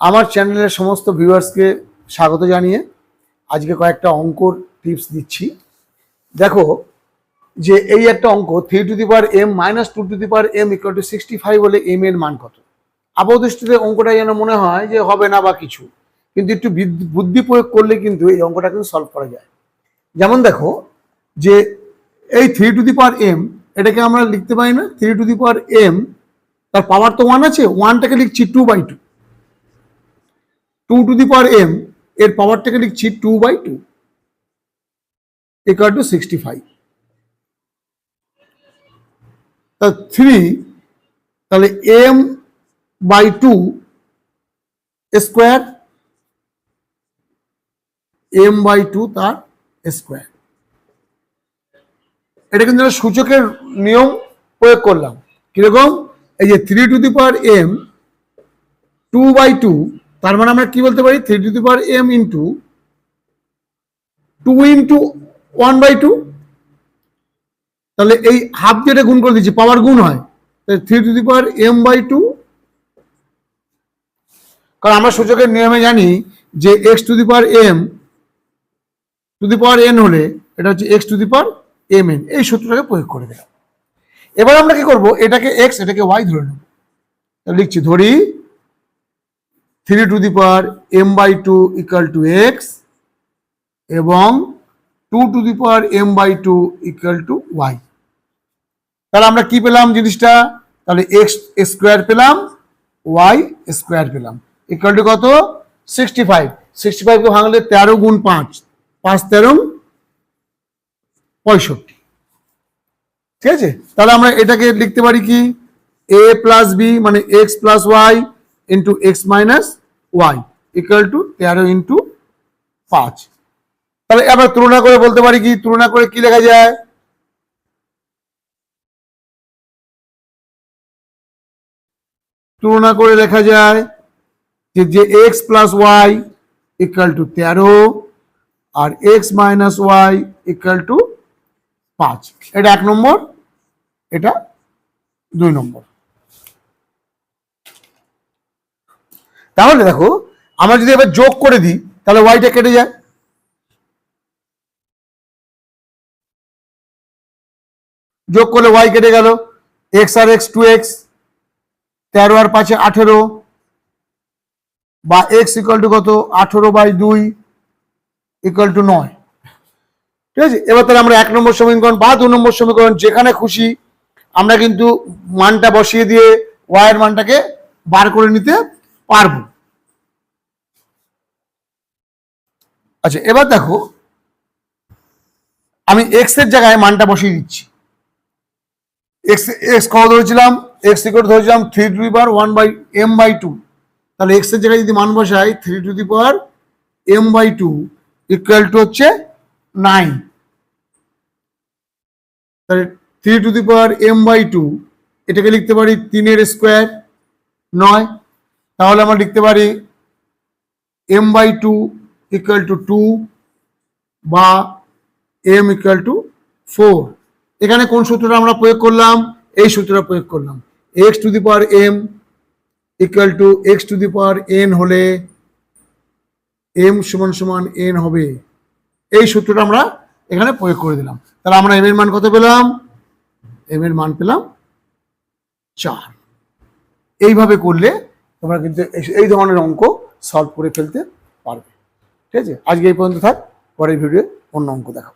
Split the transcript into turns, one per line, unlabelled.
আমার চ্যানেলের সমস্ত ভিউয়ার্সকে স্বাগত জানিয়ে আজকে কয়েকটা অঙ্কর টিপস দিচ্ছি। দেখো যে এই একটা অঙ্ক three to the power M minus two to the power M equal to sixty five হলে এম এর মান কত? আপাতদৃষ্টিতে অঙ্কটা যেন মনে হয় যে হবে না বা কিছু, কিন্তু একটু বুদ্ধি প্রয়োগ করলে কিন্তু এই অঙ্কটা কিন্তু সলভ করা যায়। যেমন দেখো যে এই three to the power M এটাকে আমরা লিখতে পারি না three to the power M তার পাওয়ার তো ওয়ান আছে ওয়ানটাকে লিখছি two by two two to the power M এর পাওয়ারটাকে লিখছি two by two equal to sixty five তা থ্রি তাহলে M by two square M by two তার স্কোয়ার এটা কিন্তু সূচকের নিয়ম প্রয়োগ করলাম। কীরকম? এই যে three to the power M two by two তার মানে আমরা কি বলতে পারি? Three to the power M into two into one by two তাহলে এই হাফ দিয়ে গুণ করে দিচ্ছি পাওয়ার গুণ হয় three to the power M by two কারণ আমরা সূচকের নিয়মে জানি যে X to the power M to the power N হলে এটা হচ্ছে X to the power M N এই সূত্রটাকে প্রয়োগ করে দিলাম। এবার আমরা কি করব? এটাকে এক্স এটাকে ওয়াই ধরে নেব। লিখছি, ধরি three to the power M by two equal to X এবং two to the power M by two equal to Y. তাহলে আমরা কি পেলাম জিনিসটা? তাহলে এক্স স্কোয়ার পেলাম, ওয়াই স্কোয়ার পেলাম। ইকাল টু কত? Sixty five. সিক্সটি ফাইভকে ভাঙলে তেরো গুণ পাঁচ। পাঁচ তেরো পঁয়ষট্টি। ঠিক আছে? তাহলে আমরা এটাকে লিখতে পারি কি? এ প্লাস বি মানে X plus Y into X minus Y equal to তেরো ইন্টু পাঁচ। তাহলে এবার তুলনা করে বলতে পারি কি? তুলনা করে কি লেখা যায়? তুলনা করে লেখা যায় যে যে X plus Y equal to তেরো আর X minus Y equal to পাঁচ। এটা এক নম্বর, এটা দুই নম্বর। তাহলে দেখো, আমরা যদি এবার যোগ করে দিই, তাহলে ওয়াইটা কেটে যায়। যোগ করলে ওয়াই কেটে গেল। এক্স আর এক্স টু এক্স তেরো আর পাঁচে আঠেরো, বা এক্স ইকুয়াল টু কত? আঠেরো বাই দুই ইকুয়াল টু নয়। ঠিক আছে? এবার তাহলে আমরা এক নম্বর সমীকরণ বা দু নম্বর সমীকরণ যেখানে খুশি, আমরা কিন্তু মানটা বসিয়ে দিয়ে ওয়াইয়ের মানটাকে বার করে নিতে পারব। আচ্ছা এবার দেখো, আমি এক্সের জায়গায় মানটা বসিয়ে দিচ্ছি। এক্স এক্স কত ধরেছিলাম? এক্স ইকুয়াল ধরেছিলাম three to the power one by m by two তাহলে এক্সের জায়গায় যদি মান বসাই three to the power m by two equal two হচ্ছে নাইন তাহলে three to the power m by two এটাকে লিখতে পারি তিনের স্কোয়ার নয়। তাহলে আমরা লিখতে পারি m by two equal to two বা এম ইকুয়াল টু ফোর এখানে কোন সূত্রটা আমরা প্রয়োগ করলাম? এই সূত্রটা প্রয়োগ করলাম। X to the power m equal to x to the power n হলে এম সমান সমান এন হবে। এই সূত্রটা আমরা এখানে প্রয়োগ করে দিলাম। তাহলে আমরা এম এর মান কত পেলাম? এম এর মান পেলাম চার। এইভাবে করলে তোমরা কিন্তু এই- ধরনের অঙ্ক সলভ করে ফেলতে পারবে। ঠিক আছে? আজকে এই পর্যন্ত থাক, পরের ভিডিও অন্য অঙ্ক দেখাবো।